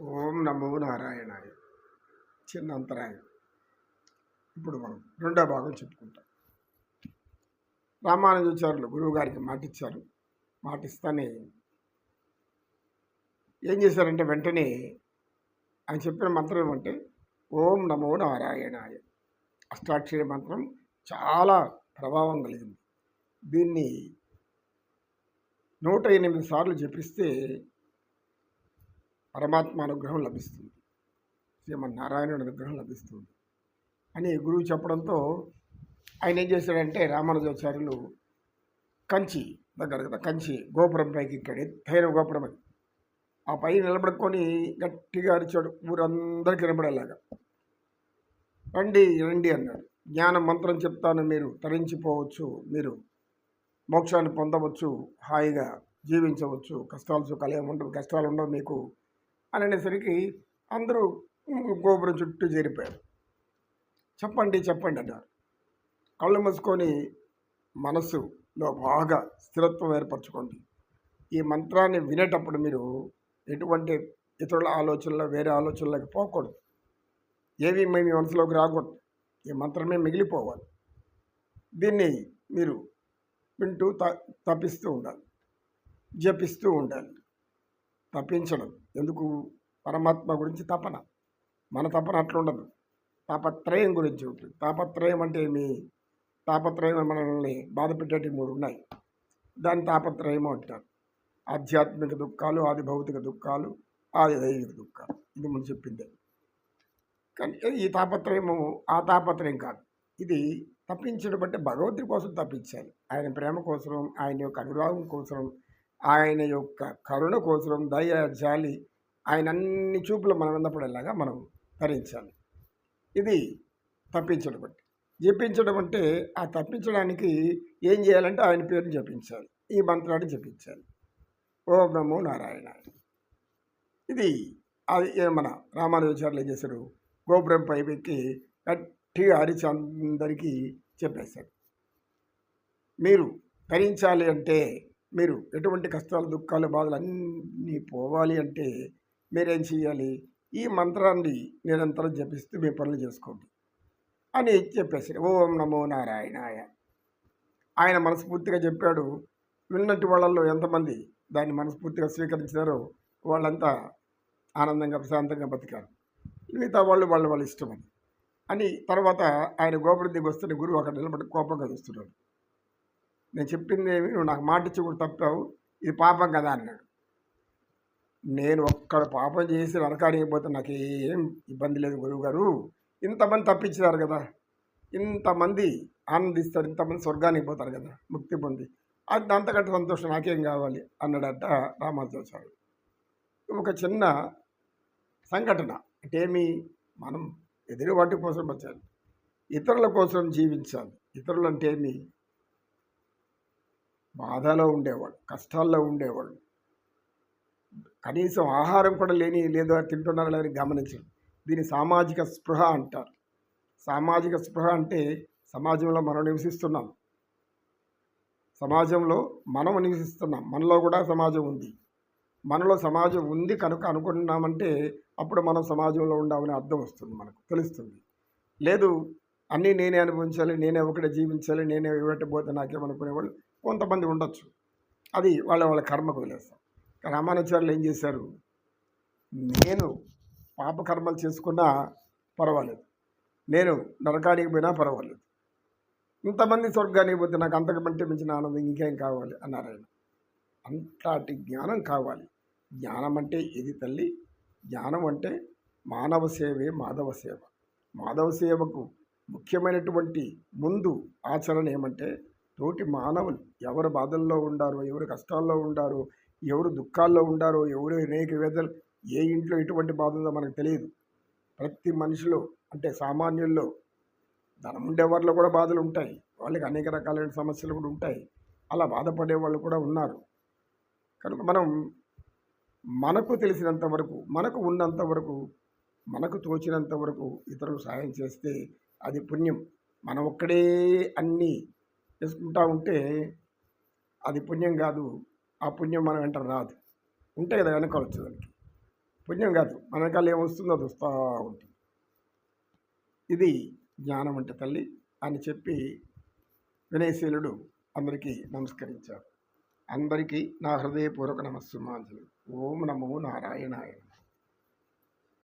ఓం నమో నారాయణాయ. చిన్న అంతరాయం. ఇప్పుడు మనం రెండో భాగం చెప్పుకుంటాం. రామానుజాచార్యులు గురువు గారికి మాట ఇచ్చారు మాట ఇస్తానే ఏం చేశారంటే వెంటనే ఆయన చెప్పిన మంత్రం ఏమంటే ఓం నమో నారాయణాయ. అష్టాక్షరి మంత్రం చాలా ప్రభావం కలిగింది. దీన్ని నూట ఎనిమిది సార్లు జపిస్తే పరమాత్మ అనుగ్రహం లభిస్తుంది. శ్రీమన్నారాయణుడు అనుగ్రహం లభిస్తుంది. అని గురువు చెప్పడంతో ఆయన ఏం చేశాడంటే రామానుజాచార్యులు కంచి దగ్గర కదా కంచి గోపురం పైకి ఎక్కాడు. ఎత్తైన గోపురం అది. ఆ పై నిలబడుకొని గట్టిగా అరిచాడు. ఊరందరికీ నిలబడేలాగా రండి రండి అన్నాడు. జ్ఞాన మంత్రం చెప్తాను మీరు తరించిపోవచ్చు మీరు. మోక్షాన్ని పొందవచ్చు హాయిగా జీవించవచ్చు. కష్టాలు సుఖాలు ఏమి ఉండవు. కష్టాలు ఉండవు మీకు. అని అనేసరికి అందరూ గోపురం చుట్టూ చేరిపోయారు. చెప్పండి చెప్పండి అన్నారు. కళ్ళు మూసుకొని మనస్సులో బాగా స్థిరత్వం ఏర్పరచుకోండి. ఈ మంత్రాన్ని వినేటప్పుడు మీరు ఎటువంటి ఇతరుల ఆలోచనలు వేరే ఆలోచనలకు పోకూడదు. ఏవి మీ మనసులోకి రాకూడదు. ఈ మంత్రమే మిగిలిపోవాలి. దీన్ని మీరు వింటూ త తప్పిస్తూ ఉండాలి. జపిస్తూ ఉండాలి. తప్పించడం. ఎందుకు? పరమాత్మ గురించి తపన. మన తపన అట్లా ఉండదు తాపత్రయం గురించి ఉంటుంది. తాపత్రయం అంటే మీ తాపత్రయం మనల్ని బాధ పెట్టేటి మూడు ఉన్నాయి. దాని తాపత్రయం అంటారు. ఆధ్యాత్మిక దుఃఖాలు ఆది భౌతిక దుఃఖాలు ఆది దైవిక దుఃఖాలు. ఇది మనం చెప్పిందే. కానీ ఈ తాపత్రయము ఆ తాపత్రయం కాదు. ఇది తప్పించడం అంటే భగవంతుడి కోసం తప్పించాలి. ఆయన ప్రేమ కోసం ఆయన యొక్క అనురాగం కోసం ఆయన యొక్క కరుణ కోసం దయ జాలి ఆయన అన్ని చూపులు మనం విన్నప్పుడేలాగా మనం ధరించాలి. ఇది తప్పించడం అంటే. జపించడం అంటే ఆ తప్పించడానికి ఏం చేయాలంటే ఆయన పేరుని జపించాలి. ఈ మంత్రాన్ని జపించాలి. ఓం నమో నారాయణ. ఇది అది మన రామానుజాచార్యులు ఏం చేశారు? గోపురం పై ఎక్కి గట్టిగా అరిచి అందరికీ చెప్పేశాడు మీరు ధరించాలి అంటే మీరు ఎటువంటి కష్టాలు దుఃఖాలు బాధలు అన్నీ పోవాలి అంటే మీరేం చేయాలి ఈ మంత్రాన్ని నిరంతరం జపిస్తూ మీ పనులు చేసుకోండి అని చెప్పేసి ఓం నమో నారాయణాయ. ఆయన మనస్ఫూర్తిగా చెప్పాడు. విన్నట్టు వాళ్ళల్లో ఎంతమంది దాన్ని మనస్ఫూర్తిగా స్వీకరించారో వాళ్ళంతా ఆనందంగా ప్రశాంతంగా బతికారు. మిగతా వాళ్ళు వాళ్ళు వాళ్ళ ఇష్టం అని తర్వాత ఆయన గోపురం దిగి వస్తున్న గురువు అక్కడ నిలబడి కోపంగా చూస్తున్నాడు. నేను చెప్పింది ఏమి? నువ్వు నాకు మాట ఇచ్చి కూడా తప్పావు. ఇది పాపం కదా అన్నాడు. నేను ఒక్కడ పాపం చేసి నరకానికి పోతే నాకు ఏం ఇబ్బంది లేదు గురువు గారు ఇంతమంది తప్పించారు కదా. ఇంతమంది ఆనందిస్తారు. ఇంతమంది స్వర్గానికి పోతారు కదా. ముక్తి పొంది. అది అంతకంటే సంతోషం నాకేం కావాలి? అన్నాడట రామాచార్యుడు ఒక చిన్న సంఘటన. అంటే ఏమి? మనం ఎదురు వాటి కోసం వచ్చాలి ఇతరుల కోసం జీవించాలి. ఇతరులు అంటే ఏమి? బాధలో ఉండేవాళ్ళు కష్టాల్లో ఉండేవాళ్ళు కనీసం ఆహారం కూడా లేని లేదో తింటున్నారో లేదని గమనించండి. దీన్ని సామాజిక స్పృహ అంటారు. సామాజిక స్పృహ అంటే సమాజంలో మనం నివసిస్తున్నాం. సమాజంలో మనం నివసిస్తున్నాం. మనలో కూడా సమాజం ఉంది. మనలో సమాజం ఉంది కనుక అనుకుంటున్నామంటే అప్పుడు మనం సమాజంలో ఉండామని అర్థం వస్తుంది మనకు తెలుస్తుంది. లేదు అన్నీ నేనే అనుభవించాలి నేనే ఒకటే జీవించాలి నేనే ఇవ్వకపోతే నాకేమనుకునేవాళ్ళు? కొంతమంది ఉండొచ్చు. అది వాళ్ళ వాళ్ళ కర్మకు వదిలేస్తాం రామానుచారులు ఏం చేశారు? నేను పాపకర్మలు చేసుకున్నా పర్వాలేదు. నేను నరకానికి పోయినా పర్వాలేదు. ఇంతమంది స్వర్గానికి పోతే నాకు అంతకంటే మించిన ఆనందం ఇంకేం కావాలి? అన్నారు ఆయన. అంతటి జ్ఞానం కావాలి. జ్ఞానం అంటే ఇది తల్లి? జ్ఞానం అంటే మానవ సేవే మాధవ సేవ. మాధవ సేవకు ముఖ్యమైనటువంటి ముందు ఆచరణ ఏమంటే తోటి మానవులు ఎవరు బాధల్లో ఉండారో ఎవరు కష్టాల్లో ఉండారో ఎవరు దుఃఖాల్లో ఉండారో ఎవరు అనేక వేదలు ఏ ఇంట్లో ఎటువంటి బాధ ఉందో మనకు తెలియదు. ప్రతి మనిషిలో అంటే సామాన్యుల్లో ధనం ఉండేవారిలో కూడా బాధలు ఉంటాయి. వాళ్ళకి అనేక రకాలైన సమస్యలు కూడా ఉంటాయి. అలా బాధపడే వాళ్ళు కూడా ఉన్నారు. కనుక మనం మనకు తెలిసినంత వరకు మనకు ఉన్నంత వరకు మనకు తోచినంత వరకు ఇతరులు సహాయం చేస్తే అది పుణ్యం. మనం ఒక్కడే అన్నీ చేసుకుంటా ఉంటే అది పుణ్యం కాదు. ఆ పుణ్యం మనం వెంట రాదు. ఉంటే కదా వెనకాల వచ్చేదానికి. పుణ్యం కాదు. మన వెనకాల ఏమొస్తుందో అది వస్తూ ఉంటుంది. ఇది జ్ఞానం అంటే తల్లి. అని చెప్పి వినయశీలుడు అందరికీ నమస్కరించారు. అందరికీ నా హృదయపూర్వక నమస్సుమాంజలి ఓం నమో నారాయణాయ.